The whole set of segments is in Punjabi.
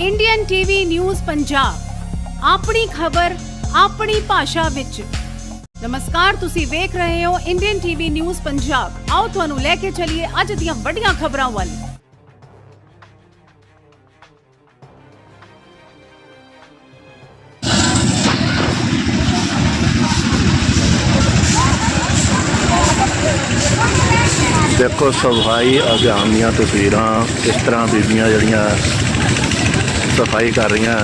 ਇੰਡੀਅਨ ਟੀਵੀ ਨਿਊਜ਼ ਪੰਜਾਬ ਆਪਣੀ ਖਬਰ, ਆਪਣੀ ਭਾਸ਼ਾ ਵਿੱਚ। ਨਮਸਕਾਰ, ਤੁਸੀਂ ਵੇਖ ਰਹੇ ਹੋ ਇੰਡੀਅਨ ਟੀਵੀ ਨਿਊਜ਼ ਪੰਜਾਬ ਆਓ ਤੁਹਾਨੂੰ ਲੈ ਕੇ ਚੱਲੀਏ ਅੱਜ ਦੀਆਂ ਵੱਡੀਆਂ ਖਬਰਾਂ ਵੱਲ। ਦੇਖੋ ਸਫ਼ਾਈ ਅਭਿਆਨ ਤਸਵੀਰਾਂ ਕਿਸ ਤਰ੍ਹਾਂ ਬੀਬੀਆਂ ਜਿਹੜੀਆਂ ਸਫ਼ਾਈ ਕਰ ਰਹੀਆਂ।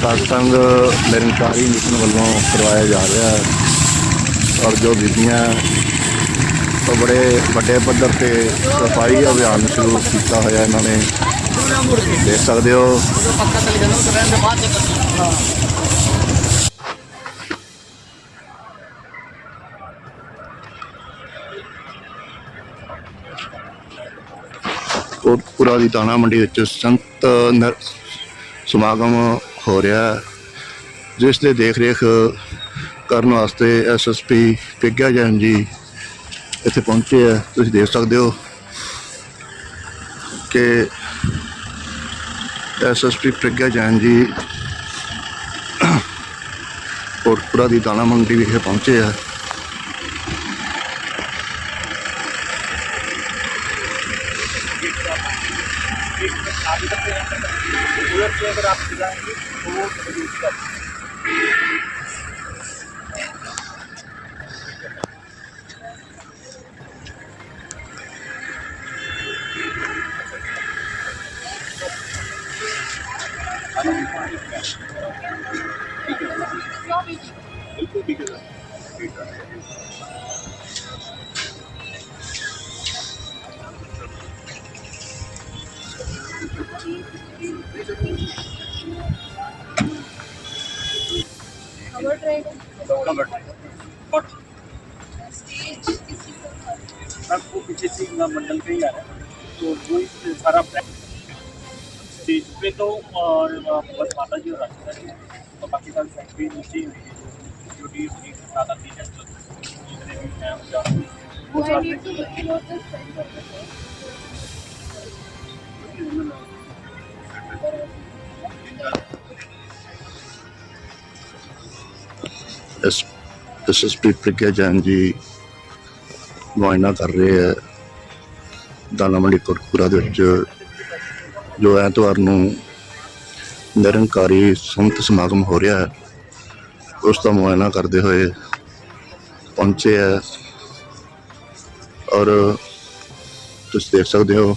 ਸਤਸੰਗ ਨਿਰੰਕਾਰੀ ਮਿਸ਼ਨ ਵੱਲੋਂ ਕਰਵਾਇਆ ਜਾ ਰਿਹਾ। ਹੈ ਔਰ ਜੋ ਬੀਬੀਆਂ ਉਹ ਬੜੇ ਵੱਡੇ ਪੱਧਰ ਤੇ ਸਫ਼ਾਈ ਅਭਿਆਨ ਸ਼ੁਰੂ ਕੀਤਾ ਹੋਇਆ ਇਹਨਾਂ ਨੇ। ਦੇਖ ਸਕਦੇ ਹੋ। ਕੋਟਪੁਰਾ ਦੀ ਦਾਣਾ ਮੰਡੀ ਵਿੱਚ ਸੰਤ ਨਰ ਸਮਾਗਮ ਹੋ ਰਿਹਾ ਜਿਸ ਦੇ ਦੇਖ ਰੇਖ ਕਰਨ ਵਾਸਤੇ ਐਸਐਸਪੀ ਪਿੱਗਾ ਜੈਨ ਜੀ ਇੱਥੇ ਪਹੁੰਚੇ ਆ ਤੁਸੀਂ ਦੇਖ ਸਕਦੇ ਹੋ ਕਿ ਐਸਐਸਪੀ ਪ੍ਰਗਿਆ ਜੈਨ ਜੀ ਕੋਟਪੁਰਾ ਦੀ ਦਾਣਾ ਮੰਡੀ ਵਿਖੇ ਪਹੁੰਚੇ ਆ आगे तक उधर से अगर आप जाएंगे तो वो यूज कर बिल्कुल ठीक है सर ठीक है आपको पीछे से मंडल का ही आ रहा है तो वही सारा स्टेज पे तो और बस माता जी और रास्ता जी तो बाकी सारी फैक्ट्री नीचे ही हुई है सिक्योरिटी अपनी सादा दी है तो जितने भी हैं वो जाते ਇਸ ਐਸਐਸਪੀ ਪ੍ਰਗਿਆ ਜੈਨ ਜੀ ਮੁਆਇਨਾ ਕਰ ਰਹੇ ਹੈ ਦਾਣਾ ਮੰਡੀ ਕੋਟਕਪੂਰਾ ਦੇ ਵਿੱਚ ਜੋ ਐਤਵਾਰ ਨੂੰ ਨਿਰੰਕਾਰੀ ਸੰਤ ਸਮਾਗਮ ਹੋ ਰਿਹਾ ਹੈ ਉਸ ਦਾ ਮੁਆਇਨਾ ਕਰਦੇ ਹੋਏ ਪਹੁੰਚੇ ਹੈ ਔਰ ਤੁਸੀਂ ਦੇਖ ਸਕਦੇ ਹੋ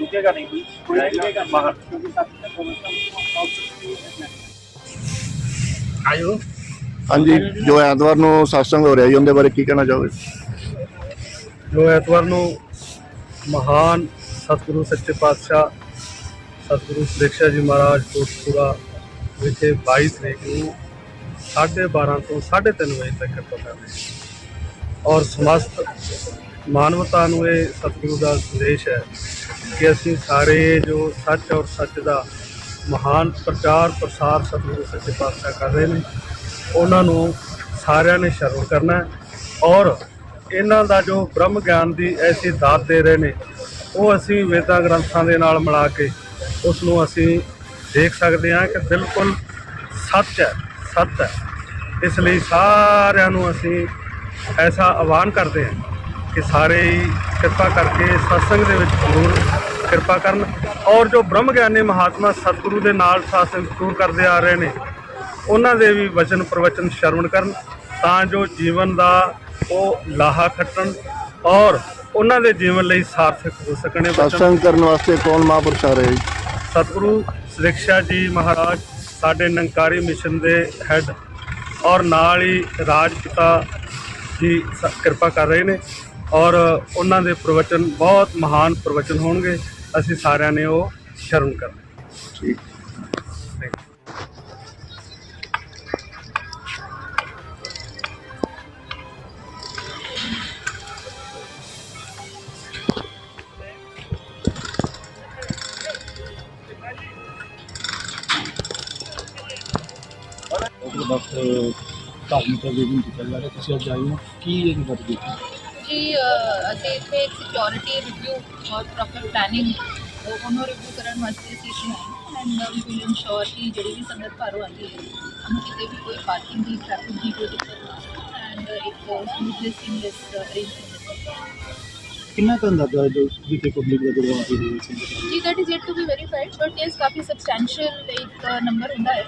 रुकेगा नहीं कोई कोई रुकेगा बाहर क्योंकि साथ साथ नमस्कार आयो ਹਾਂਜੀ ਜੋ ਐਤਵਾਰ ਨੂੰ satsang ਹੋ ਰਿਹਾ ਜੀ ਉਹਦੇ ਬਾਰੇ ਕੀ ਕਹਿਣਾ ਚਾਹੋਗੇ ਜੋ ਐਤਵਾਰ ਨੂੰ ਮਹਾਨ ਸਤਿਗੁਰੂ ਸੱਚੇ ਪਾਤਸ਼ਾਹ ਸਤਿਗੁਰੂ ਸਿੱਖਿਆ ਜੀ ਮਹਾਰਾਜ ਕੋਟਪੁਰਾ ਵਿਖੇ 22 ਤਰੀਕ ਨੂੰ 12:30 ਤੋਂ 3:30 ਵਜੇ ਤੱਕ ਕਿਰਪਾ ਕਰ ਰਹੇ ਔਰ ਸਮਸਤ ਮਾਨਵਤਾ ਨੂੰ ਇਹ ਸਤਿਗੁਰੂ ਦਾ ਸੰਦੇਸ਼ ਹੈ ਕਿ ਅਸੀਂ ਸਾਰੇ ਜੋ ਸੱਚ ਔਰ ਸੱਚ ਦਾ ਮਹਾਨ ਪ੍ਰਚਾਰ ਪ੍ਰਸਾਰ ਸਤਿਗੁਰੂ ਸੱਚੇ ਪਾਤਸ਼ਾਹ ਕਰ ਰਹੇ ਨੇ, ਉਹਨਾਂ ਨੂੰ ਸਾਰਿਆਂ ਨੇ ਸ਼ਰਮ ਕਰਨਾ ਔਰ ਇਹਨਾਂ ਦਾ ਜੋ ਬ੍ਰਹਮ ਗਿਆਨ ਦੀ ਐਸੀ ਦਾਤ ਦੇ ਰਹੇ ਨੇ, ਉਹ ਅਸੀਂ ਵੇਦਾਂ ਗ੍ਰੰਥਾਂ ਦੇ ਨਾਲ ਮਿਲਾ ਕੇ ਉਸ ਨੂੰ ਅਸੀਂ ਦੇਖ ਸਕਦੇ ਹਾਂ ਕਿ ਬਿਲਕੁਲ ਸੱਚ ਹੈ। ਸੱਚ ਹੈ। ਇਸ ਲਈ ਸਾਰਿਆਂ ਨੂੰ ਅਸੀਂ ਐਸਾ ਆਹਵਾਨ ਕਰਦੇ ਹਾਂ ਕਿ ਸਾਰੇ ਹੀ ਕਿਰਪਾ ਕਰਕੇ ਸਤਸੰਗ ਦੇ ਵਿੱਚ ਜ਼ਰੂਰ ਕਿਰਪਾ ਕਰਨ ਔਰ ਜੋ ਬ੍ਰਹਮ ਗਿਆਨੀ ਮਹਾਤਮਾ ਸਤਿਗੁਰੂ ਦੇ ਨਾਲ ਸਤਸੰਗ ਜ਼ਰੂਰ ਕਰਦੇ ਆ ਰਹੇ ਨੇ ਉਹਨਾਂ ਦੇ ਵੀ ਵਚਨ ਪ੍ਰਵਚਨ ਸ਼ਰਵਣ ਕਰਨ ਤਾਂ ਜੋ ਜੀਵਨ ਦਾ ਉਹ ਲਾਹਾ ਖੱਟਣ ਔਰ ਉਹਨਾਂ ਦੇ ਜੀਵਨ ਲਈ ਸਾਰਥਕ ਹੋ ਸਕਣ। satsang ਕਰਨ ਵਾਸਤੇ ਕੌਣ ਮਹਾਂਪੁਰਸ਼ ਆ ਰਹੇ ਸਤਿਗੁਰੂ ਸਿੱਖਿਆ ਜੀ ਮਹਾਰਾਜ ਸਾਡੇ ਨੰਕਾਰੀ ਮਿਸ਼ਨ ਦੇ ਹੈੱਡ ਔਰ ਨਾਲ ਹੀ ਰਾਜ ਪਿਤਾ ਜੀ ਕਿਰਪਾ ਕਰ ਰਹੇ ਨੇ ਔਰ ਉਹਨਾਂ ਦੇ ਪ੍ਰਵਚਨ ਬਹੁਤ ਮਹਾਨ ਪ੍ਰਵਚਨ ਹੋਣਗੇ। ਅਸੀਂ ਸਾਰਿਆਂ ਨੇ ਉਹ ਸ਼ਰਮ ਕਰਨਾ। ਠੀਕ। ਉਹਦੇ ਬਾਅਦ ਧਾਰਮਿਕ ਅਭਿਆਨ ਕੀਤਾ ਜਾ ਰਿਹਾ ਤੁਸੀਂ ਅੱਜ ਆਏ ਹੋ। ਕੀ ਇਹ ਬਾਤ ਦੇਖੀ ਜੀ ਅਸੀਂ ਇੱਥੇ ਇੱਕ ਸਿਕਿਉਰਿਟੀ ਰਿਵਿਊ ਔਰ ਪ੍ਰੋਪਰ ਪਲੈਨਿੰਗ ਉਹਨੂੰ ਰਿਵਿਊ ਕਰਨ ਵਾਸਤੇ ਅਸੀਂ ਇੱਥੇ ਆਏ ਐਂਡ ਵੀ ਵਿਲ ਇਨਸ਼ੋਰ ਕਿ ਜਿਹੜੀ ਵੀ ਸੰਗਤ ਘਰੋਂ ਆਉਂਦੀ ਹੈ ਉਹਨੂੰ ਕਿਤੇ ਵੀ ਕੋਈ ਪਾਰਕਿੰਗ ਦੀ ਟ੍ਰੈਫਿਕ ਦੀ ਕੋਈ ਦਿੱਕਤ ਨਾ ਐਂਡ ਇੱਕ ਸਮੂਥਨੈਸ ਸੀਮਲੈਸ ਅਰੇਂਜਮੈਂਟ ਕਿੰਨਾ ਕੁ ਅੰਦਾਜ਼ਾ ਜੋ ਜਿੱਥੇ ਪਬਲਿਕ ਦਾ ਜਦੋਂ ਆਉਂਦੀ ਹੈ ਜੀ that is yet to be verified but yes coffee substantial ਇੱਕ ਨੰਬਰ ਹੁੰਦਾ ਹੈ।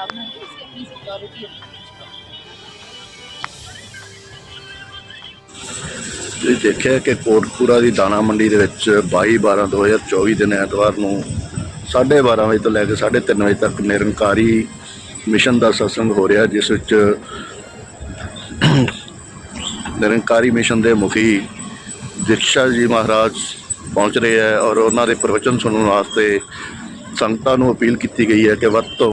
ਉਹਦੇ ਹਿਸਾਬ ਨਾਲ ਅਸੀਂ ਆਪਣੀ ਸਿਕਿਉਰਿਟੀ ਤੁਸੀਂ ਦੇਖਿਆ ਕਿ ਕੋਟਕਪੂਰਾ ਦੀ ਦਾਣਾ ਮੰਡੀ ਦੇ ਵਿੱਚ 22 12 2024 ਦਿਨ ਐਤਵਾਰ ਨੂੰ 12:30 ਵਜੇ ਤੋਂ ਲੈ ਕੇ 3:30 ਵਜੇ ਤੱਕ ਨਿਰੰਕਾਰੀ ਮਿਸ਼ਨ ਦਾ ਸਤਸੰਗ ਹੋ ਰਿਹਾ, ਜਿਸ ਵਿੱਚ ਨਿਰੰਕਾਰੀ ਮਿਸ਼ਨ ਦੇ ਮੁਖੀ ਦੀਕਸ਼ਾ ਜੀ ਮਹਾਰਾਜ ਪਹੁੰਚ ਰਹੇ ਹੈ ਔਰ ਉਹਨਾਂ ਦੇ ਪ੍ਰਵਚਨ ਸੁਣਨ ਵਾਸਤੇ ਸੰਗਤਾਂ ਨੂੰ ਅਪੀਲ ਕੀਤੀ ਗਈ ਹੈ ਕਿ ਵੱਧ ਤੋਂ